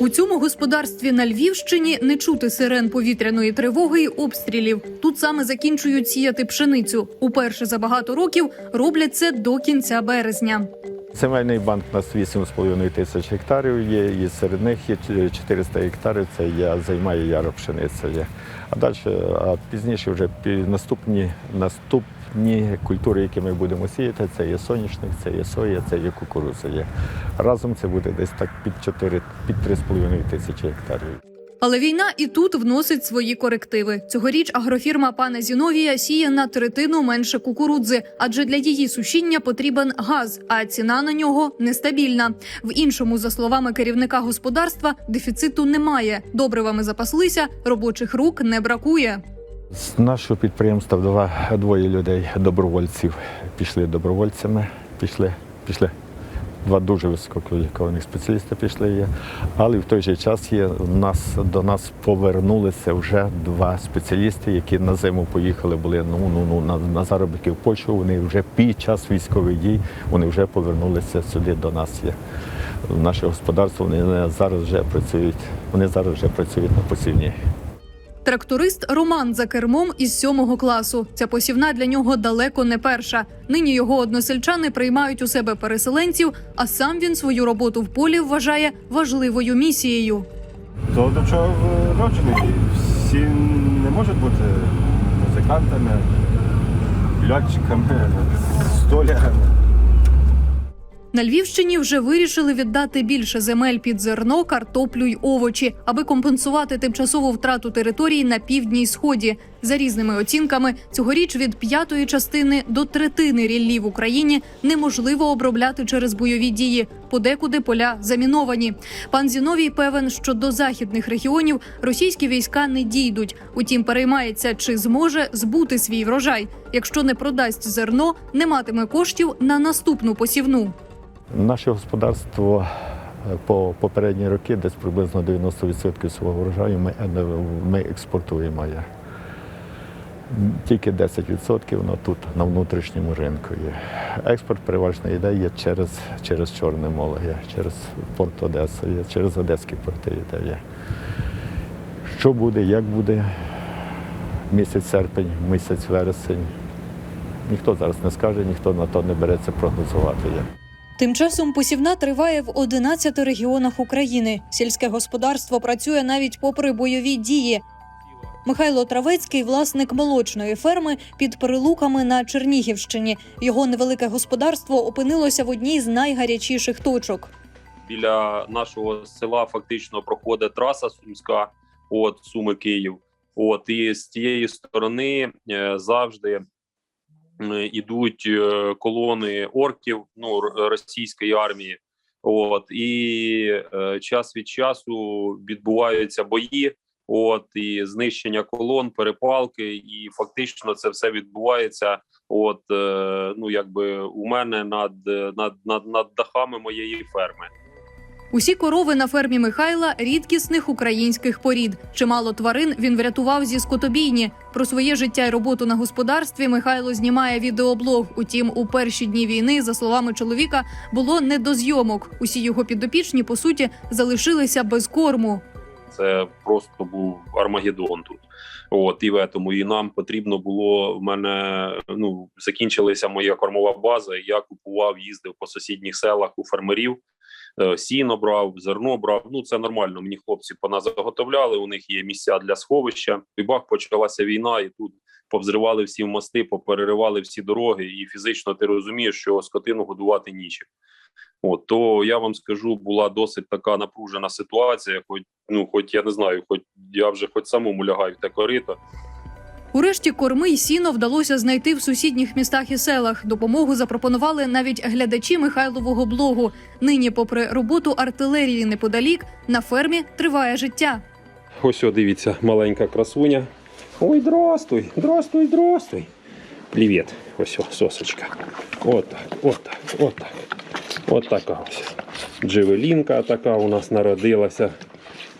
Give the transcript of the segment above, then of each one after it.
У цьому господарстві на Львівщині не чути сирен повітряної тривоги й обстрілів. Тут саме закінчують сіяти пшеницю. Уперше за багато років роблять це до кінця березня. Земельний банк у нас 8,5 тисяч гектарів є, і серед них є 400 гектарів. Це я займає яро пшениця. Є. А далі, а пізніше вже наступні, наступні культури, які ми будемо сіяти, це є соняшник, це є соя, це є кукурудза. Є. Разом це буде десь так під 4, під 3,5 тисячі гектарів. Але війна і тут вносить свої корективи. Цьогоріч агрофірма пана Зіновія сіє на третину менше кукурудзи, адже для її сушіння потрібен газ, а ціна на нього нестабільна. В іншому, за словами керівника господарства, дефіциту немає. Добривами запаслися, робочих рук не бракує. З нашого підприємства два, двоє людей, добровольців, пішли добровольцями, пішли, пішли. Два дуже висококваліфікованих спеціалісти пішли є. Але в той же час є нас до нас повернулися вже два спеціалісти, які на зиму поїхали, були ну, ну, ну, на, на заробітки в Польщу. Вони вже під час військових дій вони вже повернулися сюди до нас. Є. Наше господарство вони зараз вже працюють. Вони зараз вже працюють на посівні. Тракторист Роман за кермом із сьомого класу. Ця посівна для нього далеко не перша. Нині його односельчани приймають у себе переселенців, а сам він свою роботу в полі вважає важливою місією. То до чого вроджений. Всі не можуть бути музикантами, льотчиками, столярами. На Львівщині вже вирішили віддати більше земель під зерно, картоплю й овочі, аби компенсувати тимчасову втрату територій на півдні й сході. За різними оцінками, цьогоріч від п'ятої частини до третини ріллі в Україні неможливо обробляти через бойові дії. Подекуди поля заміновані. Пан Зіновій певен, що до західних регіонів російські війська не дійдуть. Утім, переймається, чи зможе збути свій врожай. Якщо не продасть зерно, не матиме коштів на наступну посівну. Наше господарство е, по попередні роки десь приблизно 90% свого врожаю ми, е, ми експортуємо. Тільки 10% на тут на внутрішньому ринку є. Експорт переважно йде є через, через Чорне море, є, через порт Одеса, є, через Одеські порти йде. Є. Що буде, як буде місяць серпень, місяць вересень. Ніхто зараз не скаже, ніхто на то не береться прогнозувати. Є. Тим часом посівна триває в 11 регіонах України. Сільське господарство працює навіть попри бойові дії. Михайло Травецький, власник молочної ферми під Перелуками на Чернігівщині. Його невелике господарство опинилося в одній з найгарячіших точок. біля нашого села фактично проходить траса Сумська, от Суми Київ. От і з тієї сторони е, завжди ідуть е, колони орків, ну російської армії. От і е, час від часу відбуваються бої. От і знищення колон, перепалки, і фактично це все відбувається. От е, ну якби у мене над, е, над, над, над дахами моєї ферми. Усі корови на фермі Михайла рідкісних українських порід. Чимало тварин він врятував зі скотобійні. Про своє життя й роботу на господарстві Михайло знімає відеоблог. Утім, у перші дні війни, за словами чоловіка, було не до зйомок. Усі його підопічні по суті залишилися без корму. Це просто був Армагеддон тут. От і в этому. І нам потрібно було в мене ну закінчилася моя кормова база. Я купував, їздив по сусідніх селах у фермерів. Е, Сіно брав, зерно брав. Ну це нормально. Мені хлопці пона заготовляли. У них є місця для сховища. І бах почалася війна, і тут повзривали всі мости, попереривали всі дороги. І фізично ти розумієш, що скотину годувати нічим. От то я вам скажу, була досить така напружена ситуація. Хоч ну, хоч я не знаю, хоч я вже хоч самому лягаю в те корито. Урешті корми й сіно вдалося знайти в сусідніх містах і селах. Допомогу запропонували навіть глядачі Михайлового блогу. Нині, попри роботу артилерії неподалік, на фермі триває життя. Ось о, дивіться, маленька красуня. Ой, здрастуй, здрастуй, здрастуй. Привіт. Ось о, сосочка. Отак, отак, отак. От така ось. Джевелінка така у нас народилася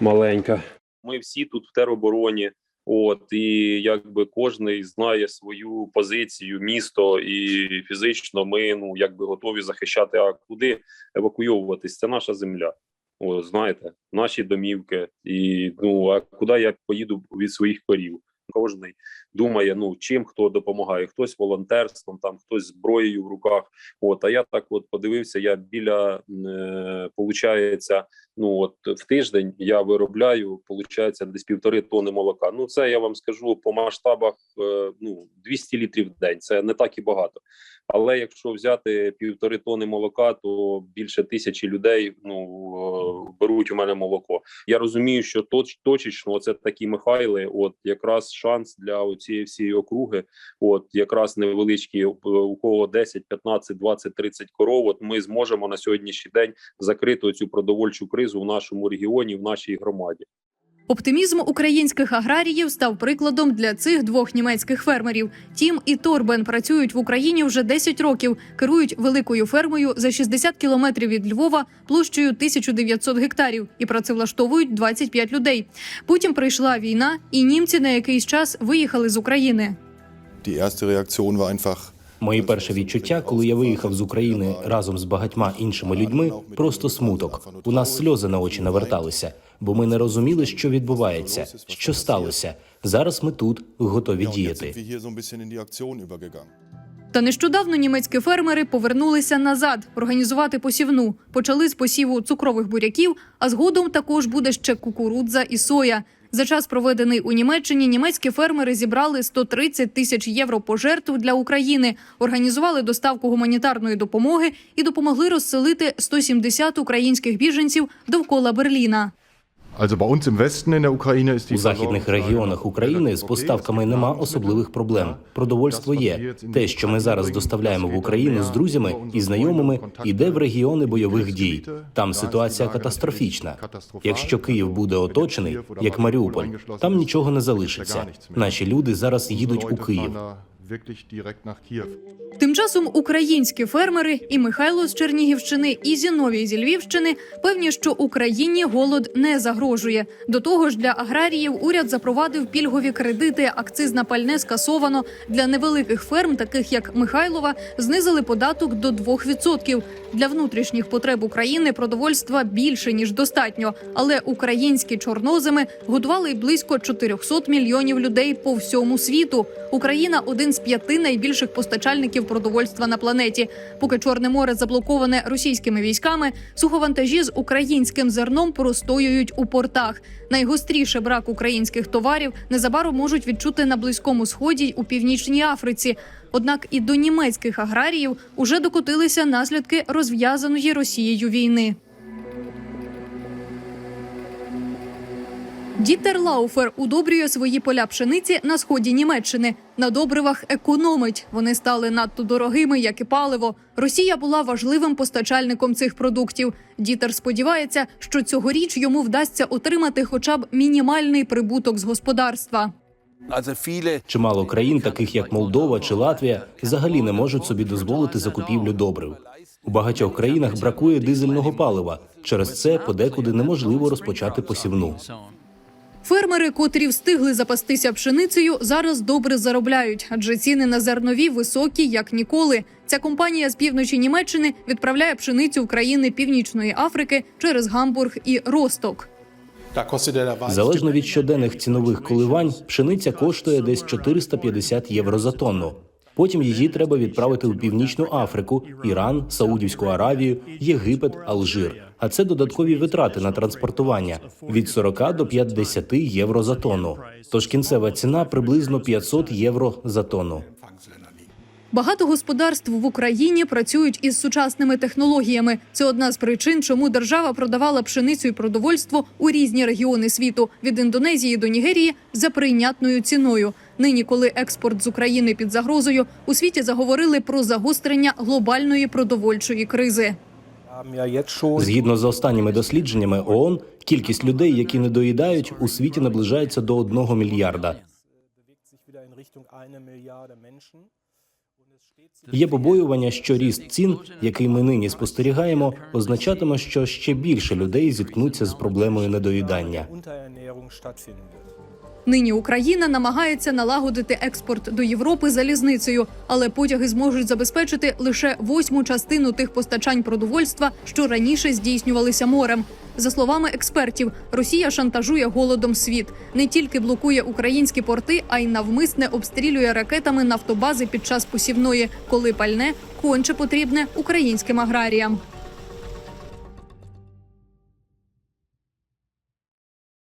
маленька. Ми всі тут в теробороні. От і якби кожний знає свою позицію, місто, і фізично ми ну якби готові захищати. А куди евакуйовуватись? Це наша земля. О, знаєте, наші домівки, і ну а куди я поїду від своїх корів? Кожний думає, ну чим хто допомагає, хтось волонтерством, там хтось зброєю в руках. От а я так от подивився. Я біля е, получається, ну от в тиждень я виробляю, получається десь півтори тони молока. Ну це я вам скажу по масштабах. Е, ну 200 літрів в день. Це не так і багато. Але якщо взяти півтори тони молока, то більше тисячі людей ну е, беруть у мене молоко. Я розумію, що точ, точечно це такі Михайли. От якраз шанс для цієї всієї округи. От якраз невеличкі е, у кого 10, 15, 20, 30 коров. От ми зможемо на сьогоднішній день закрити цю продовольчу кризу в нашому регіоні, в нашій громаді. Оптимізм українських аграріїв став прикладом для цих двох німецьких фермерів. Тім і Торбен працюють в Україні вже 10 років, керують великою фермою за 60 кілометрів від Львова площею 1900 гектарів і працевлаштовують 25 людей. Потім прийшла війна, і німці на якийсь час виїхали з України. Die erste Reaktion war einfach Мої перші відчуття, коли я виїхав з України разом з багатьма іншими людьми, просто смуток. У нас сльози на очі наверталися, бо ми не розуміли, що відбувається, що сталося. Зараз ми тут готові діяти. Та нещодавно німецькі фермери повернулися назад організувати посівну. Почали з посіву цукрових буряків, а згодом також буде ще кукурудза і соя. За час проведений у Німеччині німецькі фермери зібрали 130 тисяч євро пожертв для України, організували доставку гуманітарної допомоги і допомогли розселити 170 українських біженців довкола Берліна. У західних регіонах України з поставками нема особливих проблем. Продовольство є. Те, що ми зараз доставляємо в Україну з друзями і знайомими, іде в регіони бойових дій. Там ситуація катастрофічна. Якщо Київ буде оточений, як Маріуполь, там нічого не залишиться. Наші люди зараз їдуть у Київ. Wirklich direkt nach Kiew. Тим часом українські фермери і Михайло з Чернігівщини, і Зіновій зі Львівщини певні, що Україні голод не загрожує. До того ж, для аграріїв уряд запровадив пільгові кредити, акциз на пальне скасовано. Для невеликих ферм, таких як Михайлова, знизили податок до 2%. Для внутрішніх потреб України продовольства більше ніж достатньо. Але українські чорноземи годували й близько 400 мільйонів людей по всьому світу. Україна один з п'яти найбільших постачальників продовольства на планеті. Поки Чорне море заблоковане російськими військами, суховантажі з українським зерном простоюють у портах. Найгостріше брак українських товарів незабаром можуть відчути на близькому сході й у північній Африці. Однак і до німецьких аграріїв уже докотилися наслідки розв'язаної Росією війни. Дітер Лауфер удобрює свої поля пшениці на сході Німеччини. На добривах економить. Вони стали надто дорогими, як і паливо. Росія була важливим постачальником цих продуктів. Дітер сподівається, що цьогоріч йому вдасться отримати хоча б мінімальний прибуток з господарства. Чимало країн, таких як Молдова чи Латвія, взагалі не можуть собі дозволити закупівлю добрив. У багатьох країнах бракує дизельного палива. Через це подекуди неможливо розпочати посівну. Фермери, котрі встигли запастися пшеницею, зараз добре заробляють, адже ціни на зернові високі як ніколи. Ця компанія з півночі Німеччини відправляє пшеницю в країни Північної Африки через Гамбург і Росток. Залежно від щоденних цінових коливань, пшениця коштує десь 450 євро за тонну. Потім її треба відправити у Північну Африку, Іран, Саудівську Аравію, Єгипет, Алжир. А це додаткові витрати на транспортування від 40 до 50 євро за тонну. Тож кінцева ціна приблизно 500 євро за тонну. Багато господарств в Україні працюють із сучасними технологіями. Це одна з причин, чому держава продавала пшеницю і продовольство у різні регіони світу від Індонезії до Нігерії за прийнятною ціною. Нині, коли експорт з України під загрозою, у світі заговорили про загострення глобальної продовольчої кризи. Згідно з останніми дослідженнями ООН, кількість людей, які не доїдають, у світі наближається до 1 мільярда. Є побоювання, що ріст цін, який ми нині спостерігаємо, означатиме, що ще більше людей зіткнуться з проблемою недоїдання. Нині Україна намагається налагодити експорт до Європи залізницею, але потяги зможуть забезпечити лише восьму частину тих постачань продовольства, що раніше здійснювалися морем. За словами експертів, Росія шантажує голодом світ, не тільки блокує українські порти, а й навмисне обстрілює ракетами нафтобази під час посівної, коли пальне конче потрібне українським аграріям.